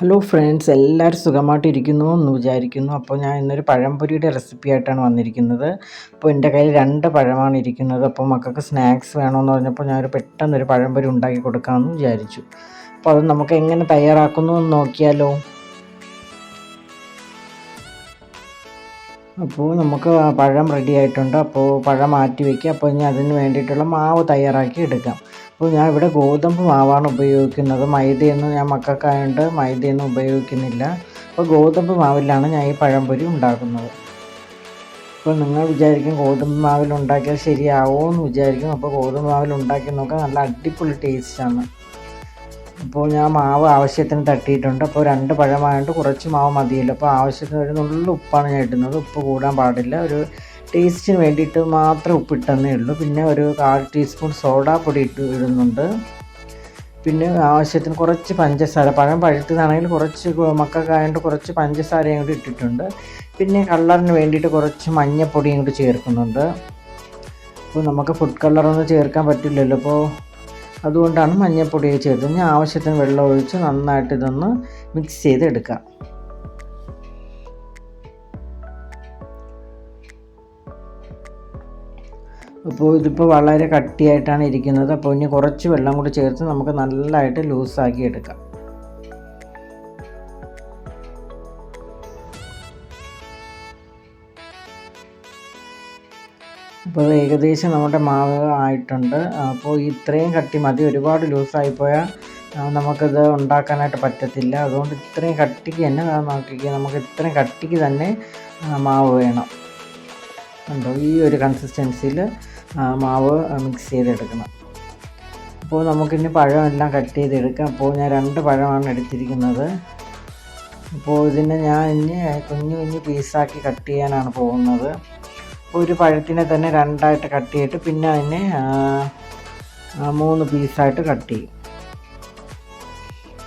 Hello friends എല്ലാവരും സുഖമായിട്ടിരിക്കുന്നു എന്ന് വിചാരിക്കുന്നു. അപ്പോൾ ഞാൻ ഇന്നൊരു പഴംപൊരിയുടെ റെസിപ്പി ആയിട്ടാണ് വന്നിരിക്കുന്നത്. അപ്പോൾ എന്റെ കയ്യിൽ രണ്ട് പഴമാണ് ഇരിക്കുന്നത്. അപ്പോൾ മക്കൾക്ക് സ്നാക്സ് വേണമെന്ന് പറഞ്ഞപ്പോൾ ഞാനൊരു പെട്ടെന്നൊരു പഴംപൊരി ഉണ്ടാക്കി കൊടുക്കാമെന്ന് വിചാരിച്ചു. അപ്പോൾ അത് നമുക്ക് എങ്ങനെ തയ്യാറാക്കുന്നു എന്ന് നോക്കിയാലോ. അപ്പോൾ നമുക്ക് പഴം റെഡി ആയിട്ടുണ്ട്. അപ്പോൾ പഴം മാറ്റി വയ്ക്കുക അപ്പോൾ ഇനി അതിന് വേണ്ടിയിട്ടുള്ള മാവ് തയ്യാറാക്കി എടുക്കാം. അപ്പോൾ ഞാൻ ഇവിടെ ഗോതമ്പ് മാവാണ് ഉപയോഗിക്കുന്നത്. മൈദയൊന്നും ഞാൻ മക്കൾക്കായതുകൊണ്ട് മൈദയൊന്നും ഉപയോഗിക്കുന്നില്ല. അപ്പോൾ ഗോതമ്പ് മാവിലാണ് ഞാൻ ഈ പഴംപൊരി ഉണ്ടാക്കുന്നത്. അപ്പോൾ നിങ്ങൾ വിചാരിക്കും ഗോതമ്പ് മാവിൽ ഉണ്ടാക്കിയാൽ ശരിയാവുമോ എന്ന് വിചാരിക്കും. അപ്പോൾ ഗോതമ്പ് മാവിൽ ഉണ്ടാക്കി നോക്കാൻ നല്ല അടിപൊളി ടേസ്റ്റാണ് അപ്പോൾ ഞാൻ മാവ് ആവശ്യത്തിന് തട്ടിയിട്ടുണ്ട്. അപ്പോൾ രണ്ട് പഴമായതുകൊണ്ട് കുറച്ച് മാവ് മതിയല്ലോ. അപ്പോൾ ആവശ്യത്തിന് ഒരു നുള്ള ഉപ്പാണ് ഞാൻ ഇടുന്നത്. ഉപ്പ് കൂടാൻ പാടില്ല. ഒരു ടേസ്റ്റിന് വേണ്ടിയിട്ട് മാത്രം ഉപ്പിട്ടെന്നേ ഉള്ളൂ. പിന്നെ ഒരു കാൽ ടീസ്പൂൺ സോഡാ പൊടി ഇട്ട് ഇടുന്നുണ്ട്. പിന്നെ ആവശ്യത്തിന് കുറച്ച് പഞ്ചസാര പഴം പഴുത്തതാണെങ്കിൽ കുറച്ച് മക്കൾക്കായതുകൊണ്ട് കുറച്ച് പഞ്ചസാരയും കൂടി ഇട്ടിട്ടുണ്ട്. പിന്നെ കളറിന് വേണ്ടിയിട്ട് കുറച്ച് മഞ്ഞപ്പൊടിയും കൂടി ചേർക്കുന്നുണ്ട്. അപ്പോൾ നമുക്ക് ഫുഡ് കളറൊന്നും ചേർക്കാൻ പറ്റില്ലല്ലോ. അപ്പോൾ അതുകൊണ്ടാണ് മഞ്ഞൾപ്പൊടി ചേർത്തത്. ഞാൻ ആവശ്യത്തിന് വെള്ളം ഒഴിച്ച് നന്നായിട്ട് ഇതൊന്ന് മിക്സ് ചെയ്തെടുക്കാം. അപ്പോൾ ഇതിപ്പോൾ വളരെ കട്ടിയായിട്ടാണ് ഇരിക്കുന്നത്. അപ്പോൾ ഇനി കുറച്ച് വെള്ളം കൂടി ചേർത്ത് നമുക്ക് നല്ലതായിട്ട് ലൂസാക്കി എടുക്കാം. അപ്പോൾ അത് ഏകദേശം നമ്മുടെ മാവ് ആയിട്ടുണ്ട്. അപ്പോൾ ഇത്രയും കട്ടി മതി. ഒരുപാട് ലൂസായി പോയാൽ നമുക്കത് ഉണ്ടാക്കാനായിട്ട് പറ്റത്തില്ല. അതുകൊണ്ട് ഇത്രയും കട്ടിക്ക് തന്നെ നോക്കിക്കുക നമുക്ക് ഇത്രയും കട്ടിക്ക് തന്നെ മാവ് വേണം. ഉണ്ടോ ഈ ഒരു കൺസിസ്റ്റൻസിയിൽ മാവ് മിക്സ് ചെയ്തെടുക്കണം. അപ്പോൾ നമുക്കിനി പഴമെല്ലാം കട്ട് ചെയ്തെടുക്കാം. അപ്പോൾ ഞാൻ രണ്ട് പഴമാണ് എടുത്തിരിക്കുന്നത്. അപ്പോൾ ഇതിനെ ഞാൻ ഇനി കുഞ്ഞു കുഞ്ഞു പീസാക്കി കട്ട് ചെയ്യാനാണ് പോകുന്നത്. അപ്പോൾ ഒരു പഴത്തിനെ തന്നെ രണ്ടായിട്ട് കട്ട് ചെയ്തിട്ട് പിന്നെ അതിനെ മൂന്ന് പീസായിട്ട് കട്ട് ചെയ്യും.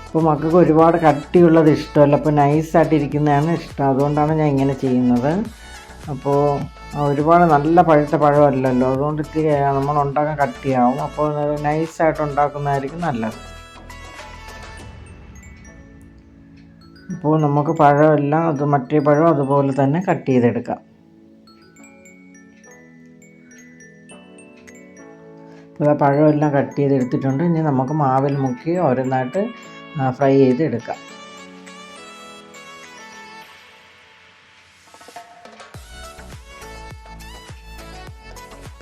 അപ്പോൾ മക്കൾക്ക് ഒരുപാട് കട്ടിയുള്ളത് ഇഷ്ടമല്ല. അപ്പോൾ നൈസായിട്ടിരിക്കുന്നതാണ് ഇഷ്ടം. അതുകൊണ്ടാണ് ഞാൻ ഇങ്ങനെ ചെയ്യുന്നത്. അപ്പോൾ ഒരുപാട് നല്ല പഴുത്ത പഴമല്ലല്ലോ. അതുകൊണ്ട് ഇത്തിരി നമ്മൾ ഉണ്ടാക്കാൻ കട്ടിയാവും. അപ്പോൾ നൈസായിട്ട് ഉണ്ടാക്കുന്നതായിരിക്കും നല്ലത്. അപ്പോൾ നമുക്ക് പഴമെല്ലാം അത് മറ്റേ പഴം അതുപോലെ തന്നെ കട്ട് ചെയ്തെടുക്കാം. അപ്പോൾ ആ പഴമെല്ലാം കട്ട് ചെയ്തെടുത്തിട്ടുണ്ട്. ഇനി നമുക്ക് മാവിൽ മുക്കി ഓരോന്നായിട്ട് ഫ്രൈ ചെയ്ത്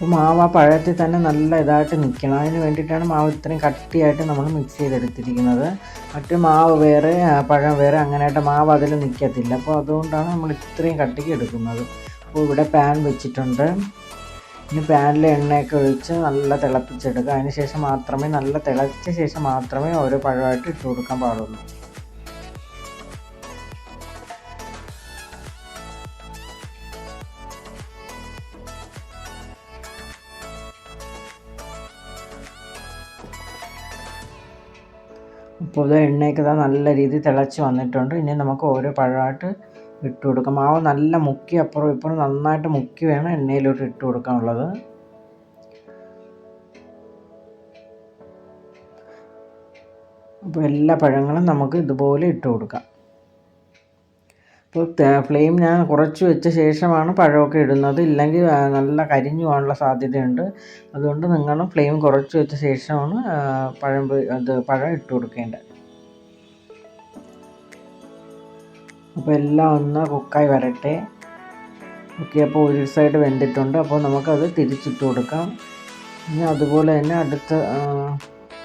അപ്പോൾ മാവ് ആ പഴത്തിൽ തന്നെ നല്ല ഇതായിട്ട് നിൽക്കണം. അതിന് വേണ്ടിയിട്ടാണ് മാവ് ഇത്രയും കട്ടിയായിട്ട് നമ്മൾ മിക്സ് ചെയ്തെടുത്തിരിക്കുന്നത്. മറ്റു മാവ് വേറെ പഴം വേറെ അങ്ങനെയായിട്ട് മാവ് അതിൽ നിൽക്കത്തില്ല. അപ്പോൾ അതുകൊണ്ടാണ് നമ്മൾ ഇത്രയും കട്ടിക്ക് എടുക്കുന്നത്. അപ്പോൾ ഇവിടെ പാൻ വെച്ചിട്ടുണ്ട്. ഇനി പാനിൽ എണ്ണയൊക്കെ ഒഴിച്ച് നല്ല തിളപ്പിച്ചെടുക്കുക. അതിന് ശേഷം മാത്രമേ നല്ല തിളച്ച ശേഷം മാത്രമേ ഓരോ പഴമായിട്ട് ഇട്ട് കൊടുക്കാൻ പാടുള്ളൂ. ഇപ്പോൾ ഇത് എണ്ണയൊക്കെ ഇതാ നല്ല രീതിയിൽ തിളച്ച് വന്നിട്ടുണ്ട്. ഇനി നമുക്ക് ഓരോ പഴമായിട്ട് ഇട്ട് കൊടുക്കാം. മാവ് നല്ല മുക്കി അപ്പുറം ഇപ്പുറം നന്നായിട്ട് മുക്കി വേണം എണ്ണയിലോട്ട് ഇട്ട് കൊടുക്കാനുള്ളത്. അപ്പോൾ എല്ലാ പഴങ്ങളും നമുക്ക് ഇതുപോലെ ഇട്ട് കൊടുക്കാം. അപ്പോൾ ഫ്ലെയിം ഞാൻ കുറച്ച് വെച്ച ശേഷമാണ് പഴമൊക്കെ ഇടുന്നത്. ഇല്ലെങ്കിൽ നല്ല കരിഞ്ഞു പോകാനുള്ള സാധ്യതയുണ്ട്. അതുകൊണ്ട് നിങ്ങൾ ഫ്ലെയിം കുറച്ച് വെച്ച ശേഷമാണ് പഴം അത് പഴം ഇട്ട് കൊടുക്കേണ്ടത്. അപ്പോൾ എല്ലാം ഒന്ന് കുക്കായി വരട്ടെ. ഓക്കെ അപ്പോൾ ഒരു സൈഡ് വെന്തിട്ടുണ്ട്. അപ്പോൾ നമുക്കത് തിരിച്ചിട്ട് കൊടുക്കാം. ഇനി അതുപോലെ തന്നെ അടുത്ത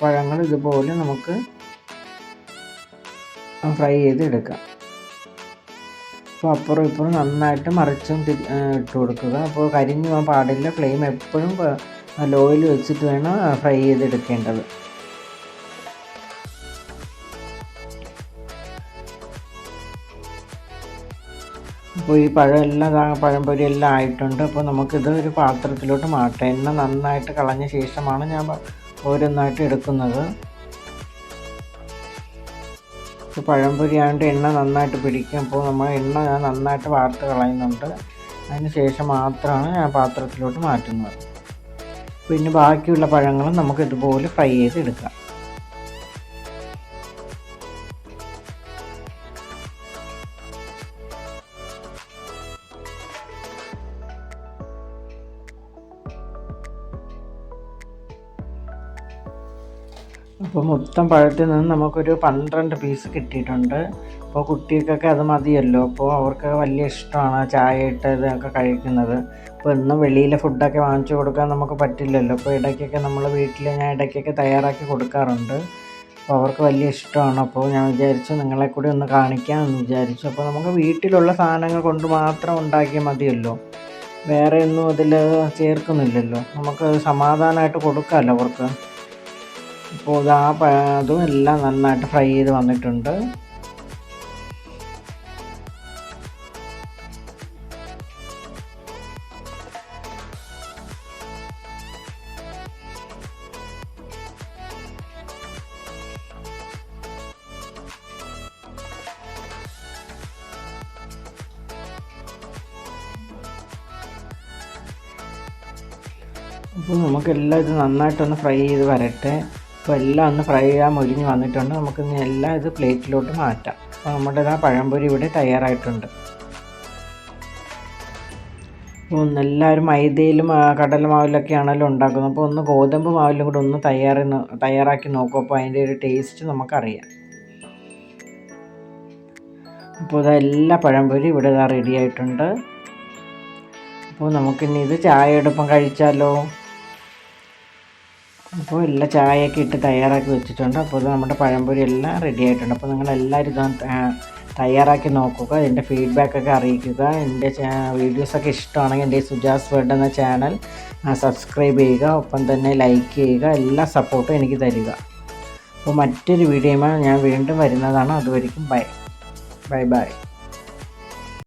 പഴങ്ങൾ ഇതുപോലെ നമുക്ക് ഫ്രൈ ചെയ്ത് എടുക്കാം. അപ്പോൾ അപ്പുറം ഇപ്പുറം നന്നായിട്ട് മറിച്ചും ഇട്ട് കൊടുക്കുക. അപ്പോൾ കരിഞ്ഞു പോകാൻ പാടില്ല. ഫ്ലെയിം എപ്പോഴും ലോയിൽ വെച്ചിട്ട് വേണം ഫ്രൈ ചെയ്തെടുക്കേണ്ടത്. അപ്പോൾ ഈ പഴം എല്ലാം പഴംപൊരി എല്ലാം ആയിട്ടുണ്ട്. അപ്പോൾ നമുക്കിത് ഒരു പാത്രത്തിലോട്ട് മാറ്റാം. എണ്ണ നന്നായിട്ട് കളഞ്ഞ ശേഷമാണ് ഞാൻ ഓരോന്നായിട്ട് എടുക്കുന്നത്. ഇപ്പോൾ പഴംപൊരി ആയതുകൊണ്ട് എണ്ണ നന്നായിട്ട് പിടിക്കും. അപ്പോൾ നമ്മൾ എണ്ണ ഞാൻ നന്നായിട്ട് വാർത്ത് കളയുന്നുണ്ട്. അതിന് ശേഷം മാത്രമാണ് ഞാൻ പാത്രത്തിലോട്ട് മാറ്റുന്നത്. പിന്നെ ബാക്കിയുള്ള പഴങ്ങളും നമുക്ക് ഇതുപോലെ ഫ്രൈ ചെയ്ത് എടുക്കാം അപ്പോൾ മൊത്തം പഴത്തിൽ നിന്ന് നമുക്കൊരു പന്ത്രണ്ട് പീസ് കിട്ടിയിട്ടുണ്ട്. അപ്പോൾ കുട്ടികൾക്കൊക്കെ അത് മതിയല്ലോ. അപ്പോൾ അവർക്ക് വലിയ ഇഷ്ടമാണ് ചായ ഇട്ട് ഇതൊക്കെ കഴിക്കുന്നത്. അപ്പോൾ ഇന്നും വെളിയിലെ ഫുഡൊക്കെ വാങ്ങിച്ചു കൊടുക്കാൻ നമുക്ക് പറ്റില്ലല്ലോ. അപ്പോൾ ഇടയ്ക്കൊക്കെ നമ്മൾ വീട്ടിൽ ഞാൻ ഇടയ്ക്കൊക്കെ തയ്യാറാക്കി കൊടുക്കാറുണ്ട്. അപ്പോൾ അവർക്ക് വലിയ ഇഷ്ടമാണ്. അപ്പോൾ ഞാൻ വിചാരിച്ചു നിങ്ങളെ കൂടി ഒന്ന് കാണിക്കാമെന്ന് വിചാരിച്ചു. അപ്പോൾ നമുക്ക് വീട്ടിലുള്ള സാധനങ്ങൾ കൊണ്ട് മാത്രം ഉണ്ടാക്കിയാൽ മതിയല്ലോ. വേറെ ഒന്നും അതിൽ ചേർക്കുന്നില്ലല്ലോ. നമുക്ക് സമാധാനമായിട്ട് കൊടുക്കാമല്ലോ അവർക്ക്. അപ്പോൾ ഇതാ അതും എല്ലാം നന്നായിട്ട് ഫ്രൈ ചെയ്ത് വന്നിട്ടുണ്ട്. അപ്പോൾ നമുക്കെല്ലാം ഇത് നന്നായിട്ടൊന്ന് ഫ്രൈ ചെയ്ത് വരട്ടെ. അപ്പോൾ എല്ലാം ഒന്ന് ഫ്രൈ ചെയ്യാൻ മൊരിഞ്ഞ് വന്നിട്ടുണ്ട്. നമുക്ക് എല്ലാം ഇത് പ്ലേറ്റിലോട്ട് മാറ്റാം. അപ്പോൾ നമ്മുടെ ആ പഴംപൊരി ഇവിടെ തയ്യാറായിട്ടുണ്ട്. അപ്പോൾ ഒന്ന് എല്ലാവരും മൈദയിലും ആ, കടലമാവിലൊക്കെ ആണല്ലോ ഉണ്ടാക്കുന്നത്. അപ്പോൾ ഒന്ന് ഗോതമ്പ് മാവിലും കൂടെ ഒന്ന് തയ്യാറി തയ്യാറാക്കി നോക്കും. അപ്പോൾ അതിന്റെ ഒരു ടേസ്റ്റ് നമുക്കറിയാം. അപ്പോൾ ഇതാ എല്ലാ പഴംപൊരി ഇവിടെ റെഡി ആയിട്ടുണ്ട്. അപ്പോൾ നമുക്കിനി ഇത് ചായ എടുപ്പം കഴിച്ചാലോ? അപ്പോൾ എല്ലാ ചായയൊക്കെ ഇട്ട് തയ്യാറാക്കി വെച്ചിട്ടുണ്ട്. അപ്പോൾ ഇത് നമ്മുടെ പഴംപൊരി എല്ലാം റെഡി ആയിട്ടുണ്ട്. അപ്പോൾ നിങ്ങൾ എല്ലാവരും ഇത് തയ്യാറാക്കി നോക്കുക. എന്റെ ഫീഡ്ബാക്കൊക്കെ അറിയിക്കുക. എന്റെ വീഡിയോസൊക്കെ ഇഷ്ടമാണെങ്കിൽ എന്റെ സുജാസ് വേർഡ് എന്ന ചാനൽ സബ്സ്ക്രൈബ് ചെയ്യുക. ഒപ്പം തന്നെ ലൈക്ക് ചെയ്യുക. എല്ലാ സപ്പോർട്ടും എനിക്ക് തരിക. അപ്പോൾ മറ്റൊരു വീഡിയോയുമായി ഞാൻ വീണ്ടും വരുന്നതാണ്. അതുവരെയും ബൈ ബൈ ബൈ